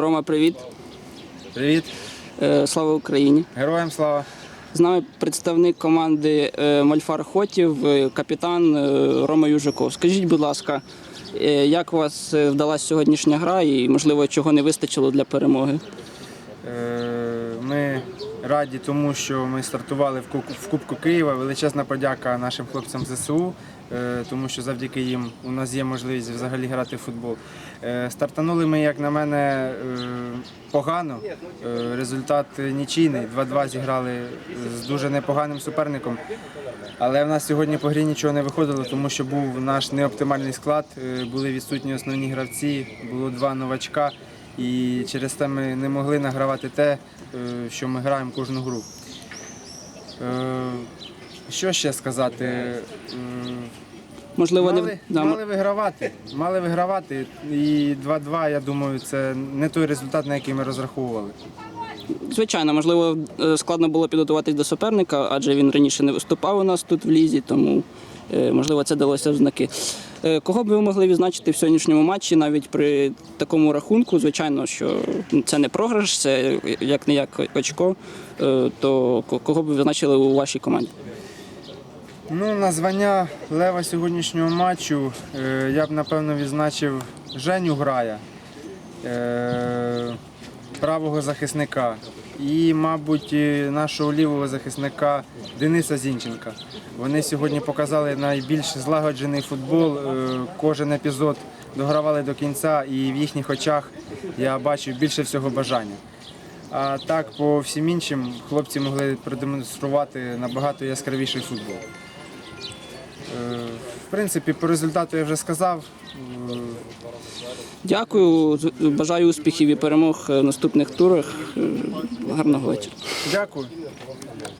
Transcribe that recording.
Рома, привіт. Привіт, Е, Слава Україні. героям слава. З нами представник команди Мальфар Мольфар Хотів, е, капітан е, Рома Южаков. Скажіть, будь ласка, е, як у вас е, вдалася сьогоднішня гра і, можливо, чого не вистачило для перемоги? Е, Ми раді тому, що ми стартували в Ку- в Кубку Києва. Величезна подяка нашим хлопцям ЗСУ, е, тому що завдяки їм у нас є можливість взагалі грати в футбол. Е, Стартанули ми, як на мене, е, погано. Результат нічийний. 2-2 зіграли з дуже непоганим суперником. Але в нас сьогодні по грі нічого не виходило, тому що був наш неоптимальний склад, були відсутні основні гравці, було два новачка. І через те ми не могли награвати те, е, що ми граємо кожну гру. Е, Що ще сказати? Е, Можливо, Мали, не да, мали вигравати. Мали вигравати. І 2-2, я думаю, це не той результат, на який ми розраховували. Звичайно, можливо, е, складно було підготуватись до суперника, адже він раніше не виступав у нас тут в лізі, тому е, можливо це далося в знаки. Е, Кого б ви могли відзначити в сьогоднішньому матчі, навіть при такому рахунку? Звичайно, що це не програш, це як не як очко. То кого б ви відзначили у вашій команді? Ну, на звання лева сьогоднішнього матчу я б напевно відзначив Женю Грая, правого захисника, і, мабуть, нашого лівого захисника Дениса Зінченка. Вони сьогодні показали найбільш злагоджений футбол. е, Кожен епізод догравали до кінця, і в їхніх очах я бачив більше всього бажання. А так, по всім іншим, хлопці могли продемонструвати набагато яскравіший футбол. Е, В принципі, по результату я вже сказав. Дякую, бажаю успіхів і перемог в наступних турах. Е, Гарного вечора. Дякую.